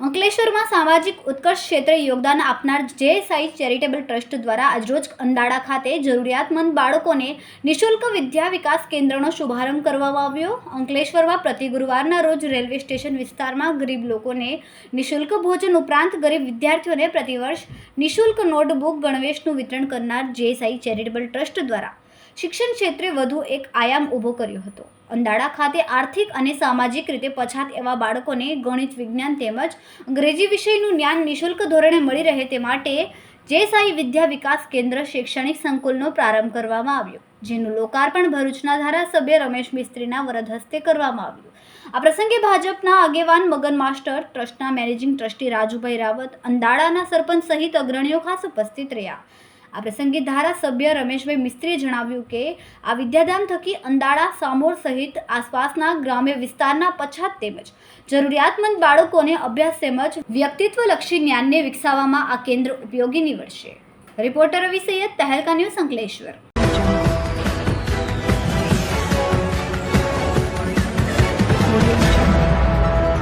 અંકલેશ્વરમાં સામાજિક ઉત્કર્ષ ક્ષેત્રે યોગદાન આપનાર જે સાઈ ચેરિટેબલ ટ્રસ્ટ દ્વારા આજરોજ અંદાડા ખાતે જરૂરિયાતમંદ બાળકોને નિઃશુલ્ક વિદ્યા વિકાસ કેન્દ્રનો શુભારંભ કરવામાં આવ્યો. અંકલેશ્વરમાં પ્રતિ ગુરુવારના રોજ રેલવે સ્ટેશન વિસ્તારમાં ગરીબ લોકોને નિઃશુલ્ક ભોજન ઉપરાંત ગરીબ વિદ્યાર્થીઓને પ્રતિવર્ષ નિઃશુલ્ક નોટબુક ગણવેશનું વિતરણ કરનાર જે સાઈ ચેરિટેબલ ટ્રસ્ટ દ્વારા શિક્ષણ ક્ષેત્રે વધુ એક આયામ ઊભો કર્યો હતો. અંદાડા ખાતે આર્થિક અને સામાજિક રીતે પછાત એવા બાળકોને ગણિત, વિજ્ઞાન તેમજ અંગ્રેજી વિષયનું જ્ઞાન નિઃશુલ્ક ધોરણે મળી રહે તે માટે જે સાઈ વિદ્યા વિકાસ કેન્દ્ર શૈક્ષણિક સંકુલનો પ્રારંભ કરવામાં આવ્યો, જેનું લોકાર્પણ ભરૂચના ધારાસભ્ય રમેશ મિસ્ત્રીના વરદ હસ્તે કરવામાં આવ્યું. આ પ્રસંગે ભાજપના આગેવાન મગન માસ્ટર, ટ્રસ્ટના મેનેજિંગ ટ્રસ્ટી રાજુભાઈ રાવત અંદાડાના સરપંચ સહિત અગ્રણીઓ ખાસ ઉપસ્થિત રહ્યા. આ પ્રસંગે ધારાસભ્ય રમેશભાઈ મિસ્ત્રીએ જણાવ્યું કે, આ વિદ્યાધામ થકી અંદાળા, સામોર સહિત આસપાસના ગ્રામ્ય વિસ્તારના પછાત તેમજ જરૂરિયાતમંદ બાળકોને અભ્યાસ તેમજ વ્યક્તિત્વલક્ષી જ્ઞાનને વિકસાવવામાં આ કેન્દ્ર ઉપયોગી નીવડશે. રિપોર્ટર વિશે તહેલકા ન્યૂઝ અંકલેશ્વર.